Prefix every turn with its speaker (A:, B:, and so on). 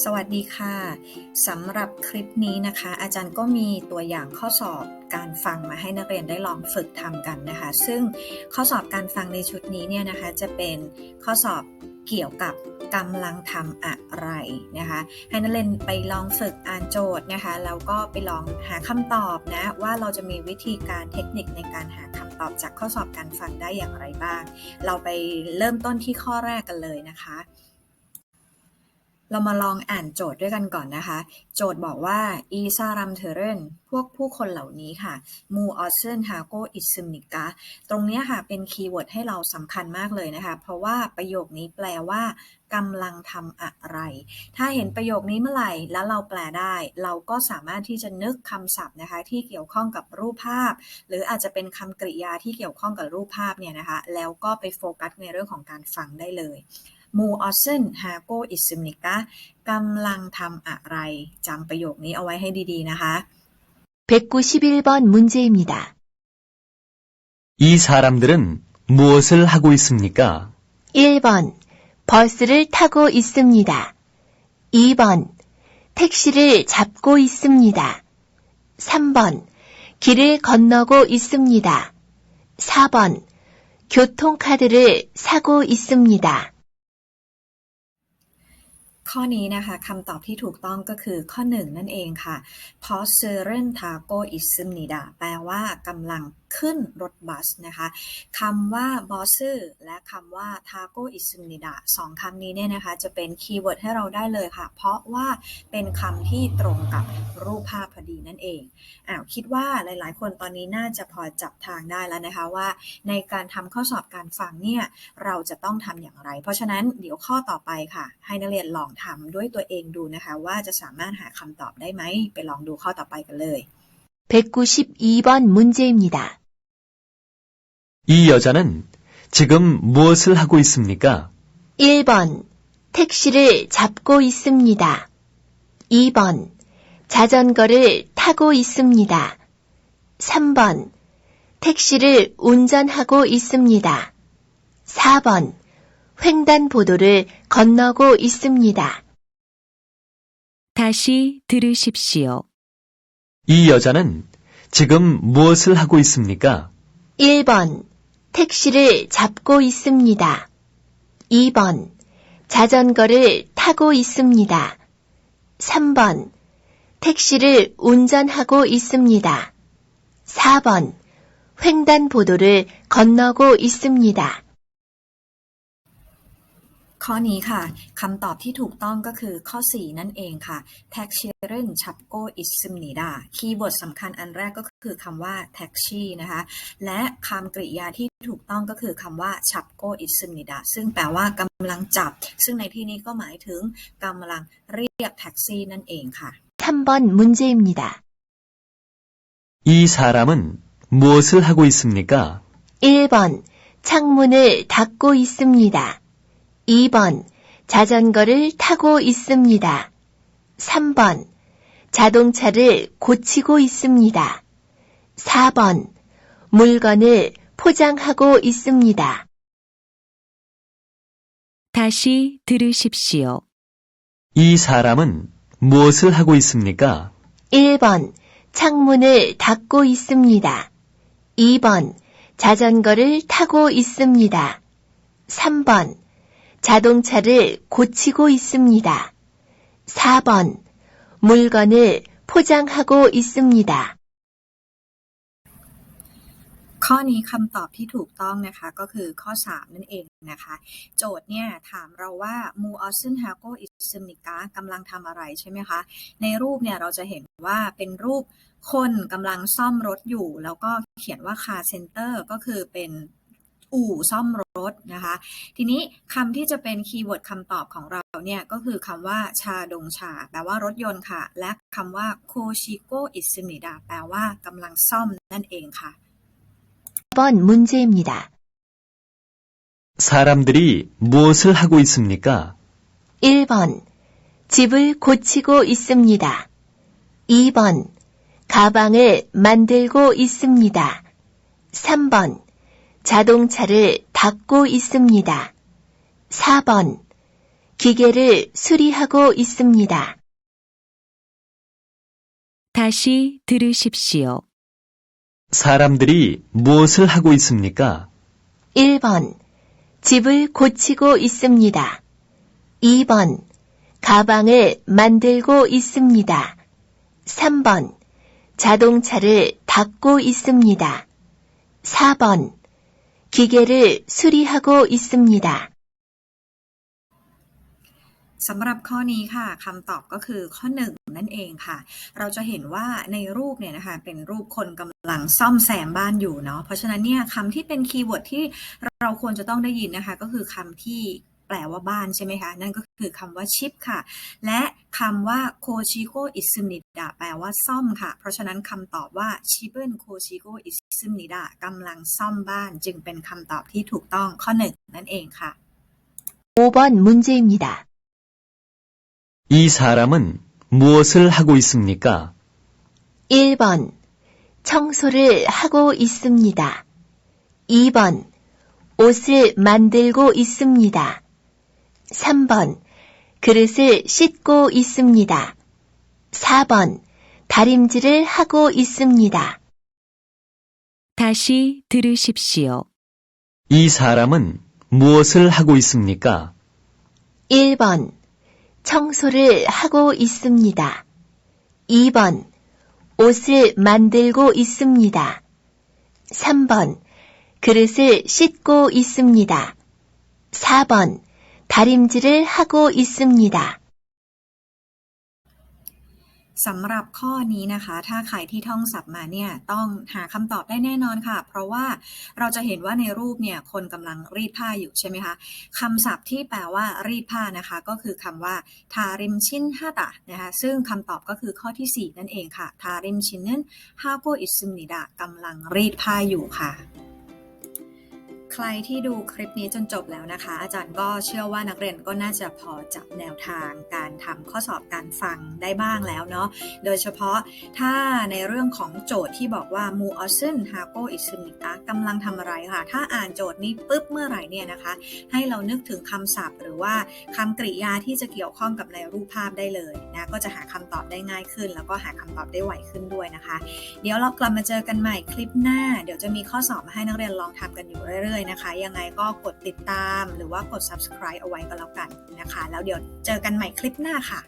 A: สวัสดีค่ะสำหรับคลิปนี้นะคะ อาจารย์ก็มีตัวอย่างข้อสอบการฟังมาให้นักเรียนได้ลองฝึกทำกันนะคะ ซึ่งข้อสอบการฟังในชุดนี้เนี่ยนะคะ จะเป็นข้อสอบเกี่ยวกับกำลังทำอะไรนะคะ ให้นักเรียนไปลองฝึกอ่านโจทย์นะคะแล้วก็ไปลองหาคำตอบนะว่าเราจะมีวิธีการเทคนิคในการหาคำตอบจากข้อสอบการฟังได้อย่างไรบ้าง เราไปเริ่มต้นที่ข้อแรกกันเลยนะคะ เรามาลองอ่านโจทย์ด้วยกันก่อนนะคะ โจทย์บอกว่าอีซารัมเทเรนพวกผู้คนเหล่านี้ค่ะมูออเซนฮาโกอิซึมนิกาตรงนี้ค่ะเป็นคีย์เวิร์ดให้เราสำคัญมากเลยนะคะ เพราะว่าประโยคนี้แปลว่ากำลังทำอะไร ถ้าเห็นประโยคนี้เมื่อไหร่แล้วเราแปลได้ เราก็สามารถที่จะนึกคำศัพท์นะคะ ที่เกี่ยวข้องกับรูปภาพ หรืออาจจะเป็นคำกริยาที่เกี่ยวข้องกับรูปภาพเนี่ยนะคะ แล้วก็ไปโฟกัสในเรื่องของการฟังได้เลย มูออเซนฮาโกอิซึมนิกากำลังทำอะไรจำประโยคนี้เอาไว้ให้ดีๆนะคะ
B: 191번 문제입니다.
C: 이 사람들은 무엇을 하고 있습니까?
B: 1번 버스를 타고 있습니다. 2번 택시를 잡고 있습니다. 3번 길을 건너고 있습니다. 4번 교통카드를 사고 있습니다.
A: ข้อนี้นะคะคำตอบที่ถูกต้องก็คือข้อ 1 นั่นเองค่ะ p o s e r e n tago i s m n i d a แปลว่ากำลังขึ้นรถบัสนะคะคำว่า b o s e r และคำว่า tago i s m n i d a สองคำนี้เนี่ยนะคะ จะเป็นคีย์เวิร์ดให้เราได้เลยค่ะ เพราะว่าเป็นคำที่ตรงกับรูปภาพพอดีนั่นเองอ้าวคิดว่าหลาย ๆ คนตอนนี้น่าจะพอจับทางได้แล้วนะคะว่า ในการทำข้อสอบการฟังเนี่ยเราจะต้องทำอย่างไร เพราะฉะนั้นเดี๋ยวข้อต่อไปค่ะ ให้นักเรียนลองำด้วยตัวเองดูนะคะ ว่าจะสามารถหาคำตอบได้ไหม ไปลองดูข้อต่อไปกันเลย
B: 192번 문제입니다.
C: 이 여자는 지금 무엇을 하고 있습니까?
B: 1번 택시를 잡고 있습니다. 2번 자전거를 타고 있습니다. 3번 택시를 운전하고 있습니다. 4번 횡단보도를 건너고 있습니다.
D: 다시 들으십시오.
C: 이 여자는 지금 무엇을 하고 있습니까?
B: 1번 택시를 잡고 있습니다. 2번 자전거를 타고 있습니다. 3번 택시를 운전하고 있습니다. 4번 횡단보도를 건너고 있습니다.
A: ข้อนี้ค่ะคำตอบที่ถูกต้องก็คือข้อ 4 นั่นเองค่ะ taxi เรนชับโกอิสมนิดาคีย์เวิร์ดสำคัญอันแรกก็คือคำว่า taxi นะคะ และคำกริยาที่ถูกต้องก็คือคำว่าชับโกอิสมนิดาซึ่งแปลว่ากำลังจับ ซึ่งในที่นี้ก็หมายถึงกำลังเรียกแท็กซี่นั่นเองค่ะ
B: 3번 문제입니다.
C: 이 사람은 무엇을 하고 있습니까?
B: 1번 창문을 닫고 있습니다. 2번 자전거를 타고 있습니다. 3번 자동차를 고치고 있습니다. 4번 물건을 포장하고 있습니다.
D: 다시 들으십시오.
C: 이 사람은 무엇을 하고 있습니까?
B: 1번 창문을 닫고 있습니다. 2번 자전거를 타고 있습니다. 3번 자동차를 고치고 있습니다. 4번 물건을 포장하고 있습니다.
A: ข้อนี้คำตอบที่ถูกต้องนะคะก็คือข้อ 3 นั่นเองนะคะ โจทย์เนี่ยถามเราว่ามูออซึนฮาโกอิซึมนิกากำลังทำอะไรใช่ไหมคะ ในรูปเนี่ยเราจะเห็นว่าเป็นรูปคนกำลังซ่อมรถอยู่ แล้วก็เขียนว่าคาเซ็นเตอร์ก็คือเป็น อู่ซ่อมรถนะคะ ทีนี้คำที่จะเป็นคีย์เวิร์ดคำตอบของเราเนี่ยก็คือคำว่าชาดงชา แปลว่ารถยนต์ค่ะ และคำว่าโคชิโกอิซึมิดาแปลว่ากำลังซ่อมนั่นเองค่ะ
B: 4번 문제입니다.
C: 사람들이 무엇을 하고 있습니까?
B: 1번 집을 고치고 있습니다. 2번 가방을 만들고 있습니다. 3번 자동차를 닦고 있습니다. 4번 기계를 수리하고 있습니다.
D: 다시 들으십시오.
C: 사람들이 무엇을 하고 있습니까?
B: 1번. 집을 고치고 있습니다. 2번. 가방을 만들고 있습니다. 3번. 자동차를 닦고 있습니다. 4번. 기계를 수리하고 있습니다.
A: สำหรับข้อนี้ค่ะคำตอบก็คือข้อหนึ่งนั่นเองค่ะ เราจะเห็นว่าในรูปเนี่ยนะคะเป็นรูปคนกำลังซ่อมแซมบ้านอยู่เนาะเพราะฉะนั้นเนี่ยคำที่เป็นคีย์เวิร์ดที่เราควรจะต้องได้ยินนะคะ ก็คือคำที่แ ปลว่าบ้านใช่ไหมคะ นั่นก็คือคำว่าชิปค่ะ และคำว่าโคชิโกอิซึมนิดะแปลว่าซ่อมค่ะ เพราะฉะนั้นคำตอบว่าชิเบิลโคชิโกอิซึมนิดะกำลังซ่อมบ้าน จึงเป็นคำตอบที่ถูกต้องข้อหนึ่งนั่นเองค่ะ
B: 5번 문제입니다.
C: 이 사람은 무엇을 하고 있습니까?
B: 1번. 청소를 하고 있습니다. 2번. 옷을 만들고 있습니다. 3번. 그릇을 씻고 있습니다. 4번. 다림질을 하고 있습니다.
D: 다시 들으십시오.
C: 이 사람은 무엇을 하고 있습니까?
B: 1번. 청소를 하고 있습니다. 2번. 옷을 만들고 있습니다. 3번. 그릇을 씻고 있습니다. 4번. 다림질을 하고 있습니다.
A: สำหรับข้อนี้นะคะ ถ้าใครที่ท่องศัพท์มาเนี่ยต้องหาคำตอบได้แน่นอนค่ะ เพราะว่าเราจะเห็นว่าในรูปเนี่ยคนกำลังรีดผ้าอยู่ใช่ไหมคะคำศัพท์ที่แปลว่ารีดผ้านะคะ ก็คือคำว่าทาริมชินฮาตะนะคะซึ่งคำตอบก็คือข้อที่ 4 นั่นเองค่ะทาริมชินนั้นฮาโกอิซึมนิดะกำลังรีดผ้าอยู่ค่ะ ใครที่ดูคลิปนี้จนจบแล้วนะคะ อาจารย์ก็เชื่อว่านักเรียนก็น่าจะพอจับแนวทางการทำข้อสอบการฟังได้บ้างแล้วเนาะโดยเฉพาะถ้าในเรื่องของโจทย์ที่บอกว่ามูออซึนฮาโกอิซึนิตะกำลังทำอะไรค่ะ ถ้าอ่านโจทย์นี้ปุ๊บเมื่อไหร่เนี่ยนะคะ ให้เรานึกถึงคำศัพท์ หรือว่าคำกริยาที่จะเกี่ยวข้องกับในรูปภาพได้เลยนะก็จะหาคำตอบได้ง่ายขึ้น แล้วก็หาคำตอบได้ไวขึ้นด้วยนะคะ เดี๋ยวเรากลับมาเจอกันใหม่คลิปหน้า เดี๋ยวจะมีข้อสอบมาให้นักเรียนลองทำกันอยู่เรื่อยยนะคะ ยังไงก็กดติดตามหรือว่ากด subscribe เอาไว้ก็แล้วกันนะคะ แล้วเดี๋ยวเจอกันใหม่คลิปหน้าค่ะ